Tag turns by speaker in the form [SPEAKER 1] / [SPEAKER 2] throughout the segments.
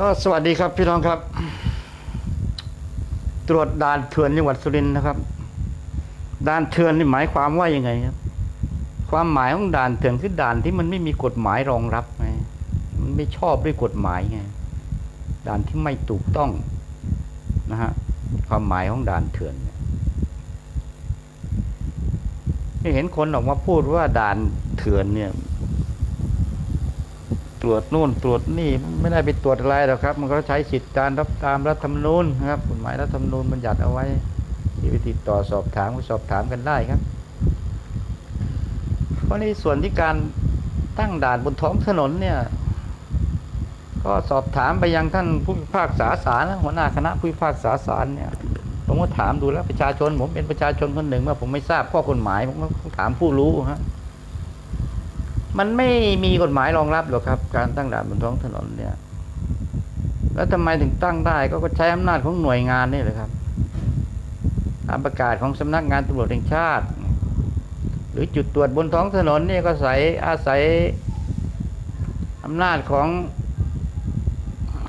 [SPEAKER 1] ก็สวัสดีครับพี่น้องครับ ตรวจด่านเถื่อนจังหวัดสุรินทร์นะครับด่านเถื่อนนี่หมายความว่ายังไงครับ ความหมายของด่านเถื่อนคือด่านที่มันไม่มีกฎหมายรองรับไงมันไม่ชอบด้วยกฎหมายไงด่านที่ไม่ถูกต้องนะฮะความหมายของด่านเถื่อนเนี่ยที่เห็นคนออกมาพูดว่าด่านเถื่อนเนี่ย ตรวจนู่นตรวจนี่ไม่ได้ไปตรวจอะไรหรอกครับ มันก็ใช้สิทธิการรับตามรัฐธรรมนูญนะครับกฎหมายรัฐธรรมนูญบัญญัติเอาไว้ที่ไปติดต่อสอบถามก็สอบถามกันได้ครับเพราะในส่วนที่การตั้งด่านบนท้องถนนเนี่ย ก็สอบถามไปยังท่านผู้พิพากษาศาลนะหัวหน้าคณะผู้พิพากษาศาลเนี่ยผมก็ถามดูแล้วประชาชน ผมเป็นประชาชนคนหนึ่งเมื่อผมไม่ทราบข้อกฎหมายผมก็ถามผู้รู้ฮะ มันไม่มีกฎหมายรองรับหรอกครับ การตั้งด่านบนท้องถนนเนี่ย แล้วทำไมถึงตั้งได้ก็ใช้อำนาจของหน่วยงานนี่แหละครับตามประกาศของสำนักงานตำรวจแห่งชาติ หรือจุดตรวจบนท้องถนนเนี่ยก็อาศัยอาศัยอำนาจของ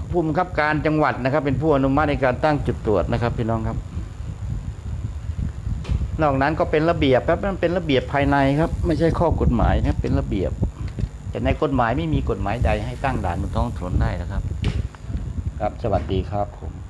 [SPEAKER 1] ผู้บังคับการจังหวัดนะครับ เป็นผู้อนุมัติในการตั้งจุดตรวจนะครับ พี่น้องครับ นอกนั้นก็เป็นระเบียบครับมันเป็นระเบียบภายในครับ ไม่ใช่ข้อกฎหมายนะเป็นระเบียบ แต่ในกฎหมายไม่มีกฎหมายใดให้ตั้งด่านบนท้องถนนได้นะครับ ครับสวัสดีครับผม